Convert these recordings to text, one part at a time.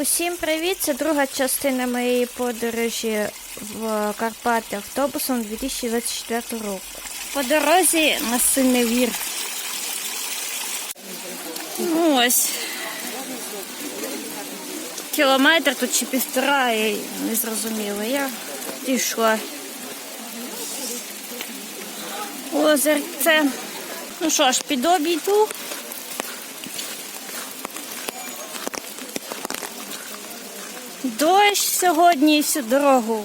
Усім привіт! Це друга частина моєї подорожі в Карпати автобусом 2024 року. По дорозі на Синевір. Ну ось. Кілометр тут чи півтора, я не зрозуміла. Я дійшла. Озерце. Ну що ж, під Дощ сьогодні і всю дорогу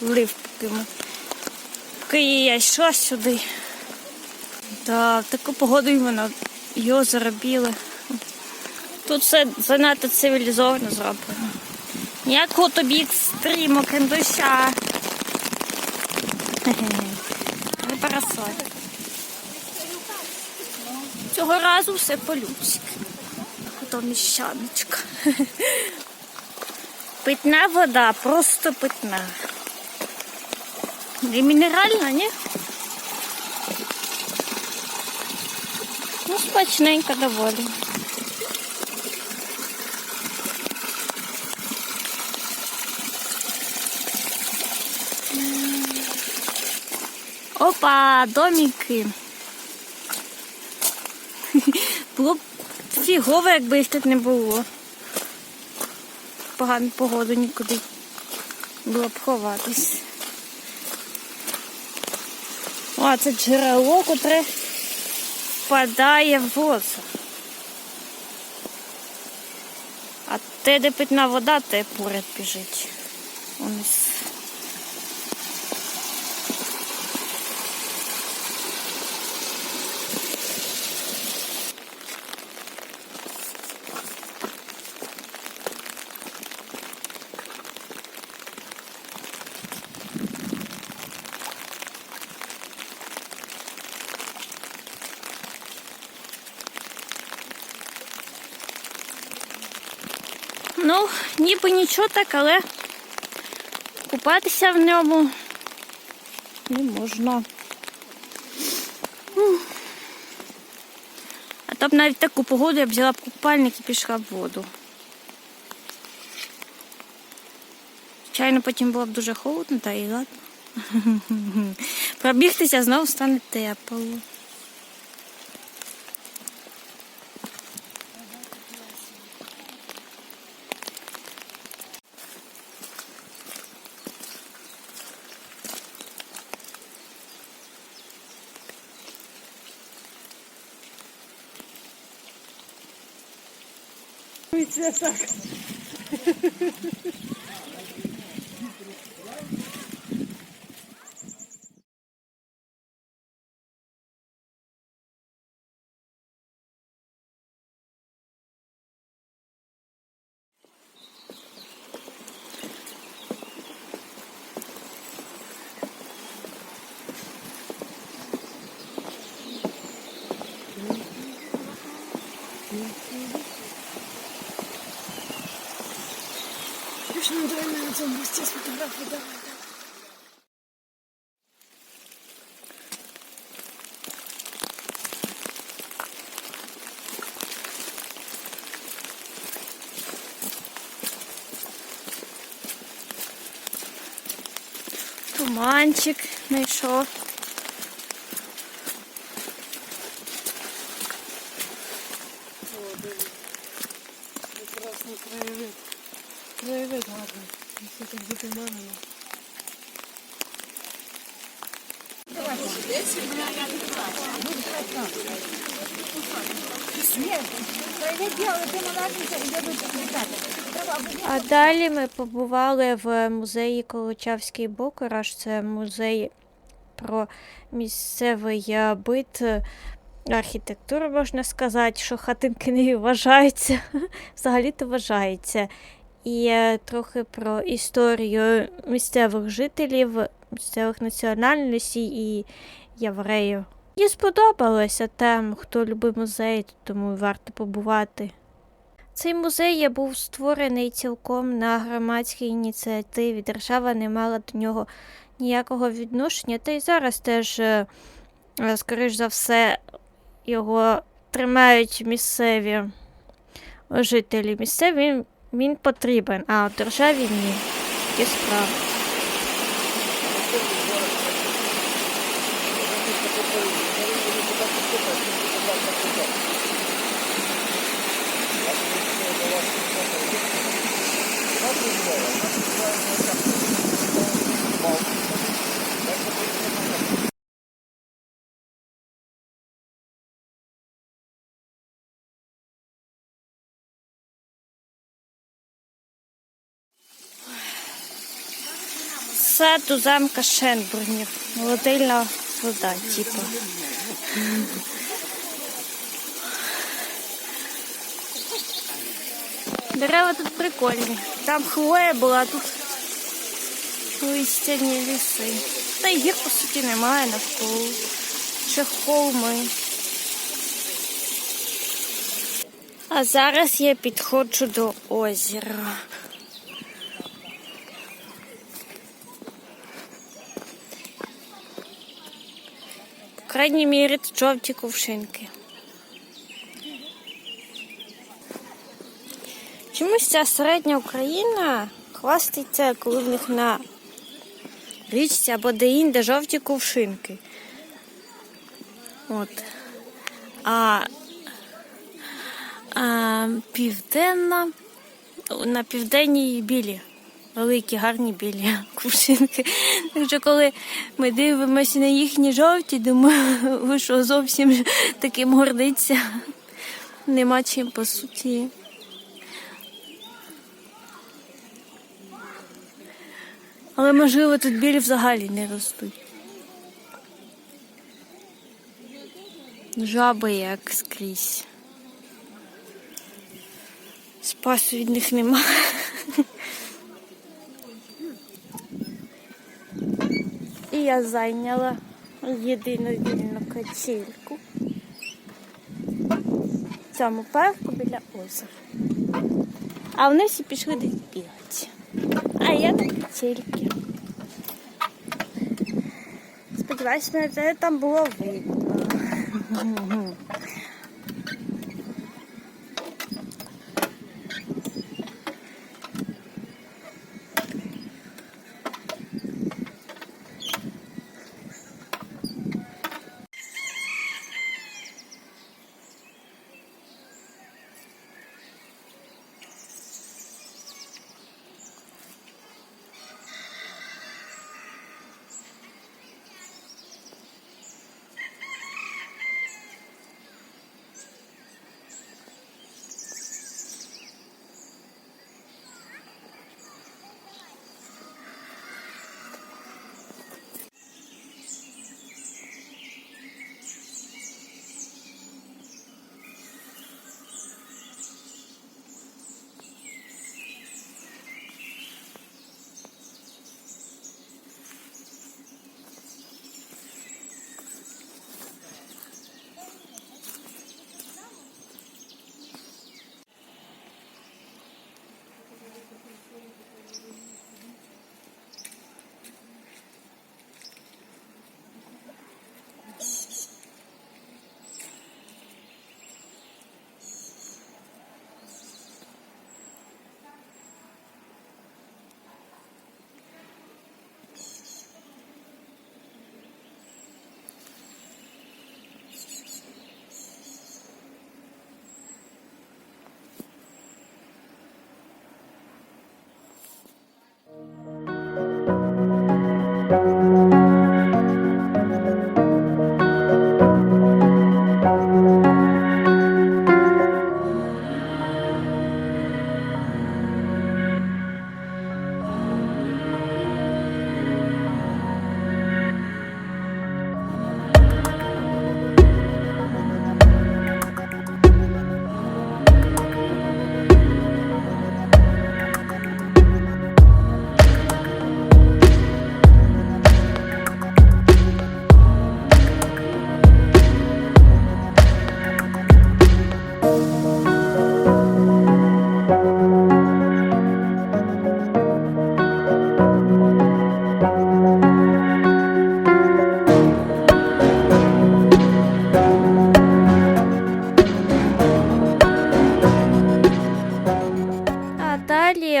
влив. Поки я йшла сюди. Да, в таку погоду іменно озеро біле. Тут все занадто цивілізовано зроблено. Ніякого тобі екстриму, крім Не парасоль. Цього разу все по-людськи. Ото міщаночка. Питна вода, просто питна. І мінеральна, ні? Ну, смачненько доволі. Опа, домики. Було б фігово, якби їх тут не було. Погану погоду нікуди було б ховатись. О, це джерело, котре впадає в озеро. А те, де питна вода, те поряд біжить. Униз. Ну, ніби нічого так, але купатися в ньому не можна. А то б навіть таку погоду я б взяла б купальник і пішла в воду. Звичайно, потім було б дуже холодно, та і ладно. Пробігтися знову стане тепло. Це так. Пішли давай на цьому місці сфотографію давай. Туманчик знайшов. А далі ми побували в музеї Колочавський Бокораж. Це музей про місцевий е, бит, е, архітектуру, можна сказати, що хатинки не вважаються. Взагалі-то вважаються. І е, трохи про історію місцевих жителів, місцевих національностей і євреїв. Мені сподобалося тем, хто любить музей, тому варто побувати. Цей музей був створений цілком на громадській ініціативі. Держава не мала до нього ніякого відношення, та й зараз теж, е, скоріш за все, його тримають місцеві жителі. Місцеві Він потрібен, а от ржаві ні. Такі справи. Сад у замка Шенбурнів. Молодильна вода, типу. Дерева тут прикольні. Там хвоя була, а тут листяні ліси. Та й гір, по суті, немає навколо. Ще холми. А зараз я підходжу до озера. Крайній мірі жовті кувшинки. Чомусь ця середня Україна хвастається, коли в них на річці або де-інде жовті кувшинки. От. А, а південна, на південній білі. Великі, гарні білі кувшинки. Так що коли ми дивимося на їхні жовті, думаю, ви що зовсім таким гордиться. Нема чим по суті. Але можливо тут білі взагалі не ростуть. Жаби як скрізь. Спасу від них нема. я зайняла єдину вільну качельку. В цьому парку біля озера. А вони всі пішли десь бігати. А я на качельки. Сподіваюсь, мене там було видно.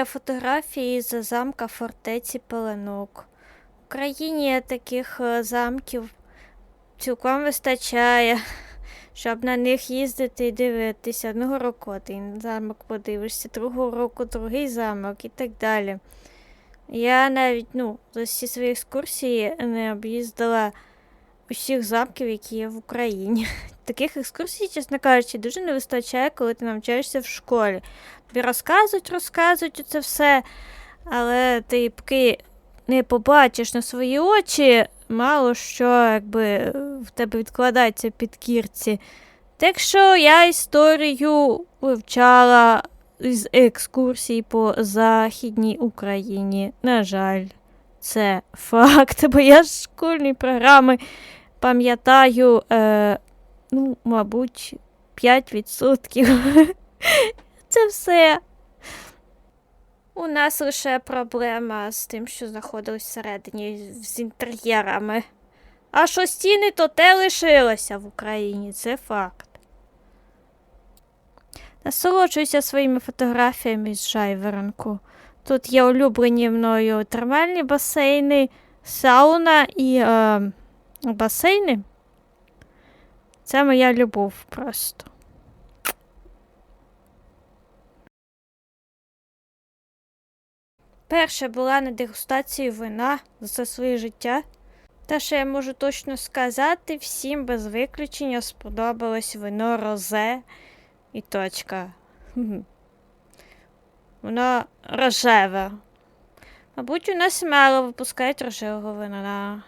Фотографії з замка фортеці Пеленок. В Україні таких е, замків цілком вистачає, щоб на них їздити і дивитися. Одного року один замок подивишся, другого року другий замок і так далі. Я навіть ну, за всі свої екскурсії не об'їздила усіх замків, які є в Україні. Таких екскурсій, чесно кажучи, дуже не вистачає, коли ти навчаєшся в школі. Тобі розказують, розказують це все, але ти поки не побачиш на свої очі, мало що якби в тебе відкладається під кірці. Так що я історію вивчала з екскурсій по Західній Україні. На жаль, це факт, бо я з школьної програми пам'ятаю, е, ну, мабуть, 5%. Це все. У нас лише проблема з тим, що знаходилось всередині з інтер'єрами. А що стіни, то те лишилося в Україні, це факт. Насолоджуюся своїми фотографіями з Жайворонку. Тут є улюблені мною термальні басейни, сауна і е, басейни. Це моя любов просто. Перша була на дегустації вина за своє життя. Та що я можу точно сказати, всім без виключення сподобалось вино розе і точка. Воно рожеве. Мабуть, у нас мало випускають рожевого вина.